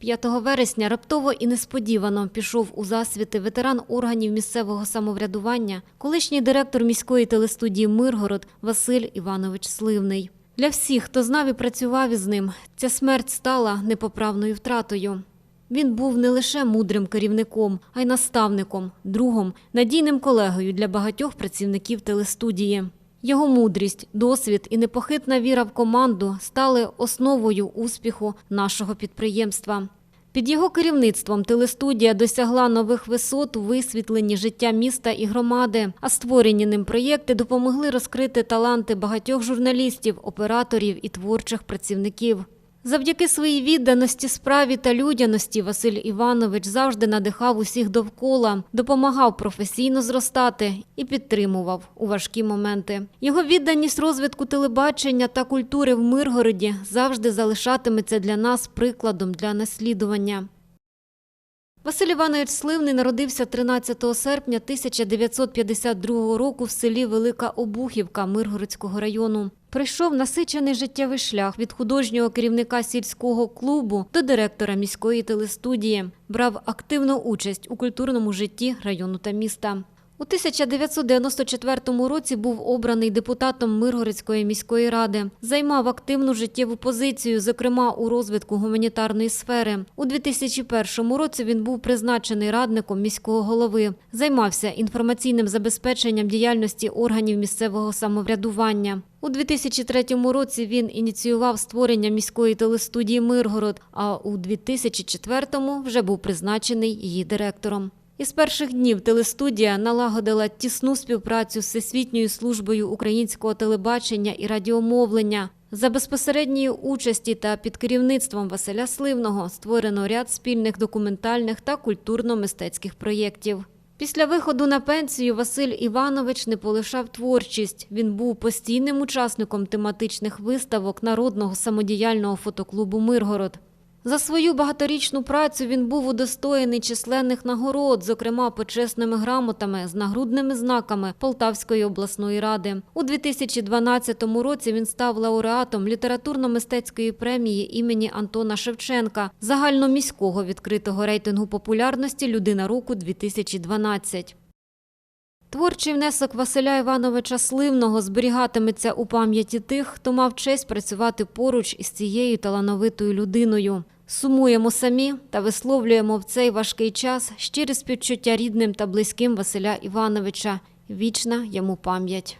5 вересня раптово і несподівано пішов у засвіти ветеран органів місцевого самоврядування, колишній директор міської телестудії Миргород Василь Іванович Сливний. Для всіх, хто знав і працював із ним, ця смерть стала непоправною втратою. Він був не лише мудрим керівником, а й наставником, другом, надійним колегою для багатьох працівників телестудії. Його мудрість, досвід і непохитна віра в команду стали основою успіху нашого підприємства. Під його керівництвом телестудія досягла нових висот у висвітленні життя міста і громади, а створені ним проєкти допомогли розкрити таланти багатьох журналістів, операторів і творчих працівників. Завдяки своїй відданості справі та людяності Василь Іванович завжди надихав усіх довкола, допомагав професійно зростати і підтримував у важкі моменти. Його відданість розвитку телебачення та культури в Миргороді завжди залишатиметься для нас прикладом для наслідування. Василь Іванович Сливний народився 13 серпня 1952 року в селі Велика Обухівка Миргородського району. Прийшов насичений життєвий шлях від художнього керівника сільського клубу до директора міської телестудії. Брав активну участь у культурному житті району та міста. У 1994 році був обраний депутатом Миргородської міської ради. Займав активну життєву позицію, зокрема у розвитку гуманітарної сфери. У 2001 році він був призначений радником міського голови. Займався інформаційним забезпеченням діяльності органів місцевого самоврядування. У 2003 році він ініціював створення міської телестудії Миргород, а у 2004 вже був призначений її директором. Із перших днів телестудія налагодила тісну співпрацю з Всесвітньою службою українського телебачення і радіомовлення. За безпосередньої участі та під керівництвом Василя Сливного створено ряд спільних документальних та культурно-мистецьких проєктів. Після виходу на пенсію Василь Іванович не полишав творчість. Він був постійним учасником тематичних виставок народного самодіяльного фотоклубу Миргород. За свою багаторічну працю він був удостоєний численних нагород, зокрема почесними грамотами з нагрудними знаками Полтавської обласної ради. У 2012 році він став лауреатом літературно-мистецької премії імені Антона Шевченка загальноміського відкритого рейтингу популярності Людина року 2012. Творчий внесок Василя Івановича Сливного зберігатиметься у пам'яті тих, хто мав честь працювати поруч із цією талановитою людиною. Сумуємо самі та висловлюємо в цей важкий час щире співчуття рідним та близьким Василя Івановича. Вічна йому пам'ять.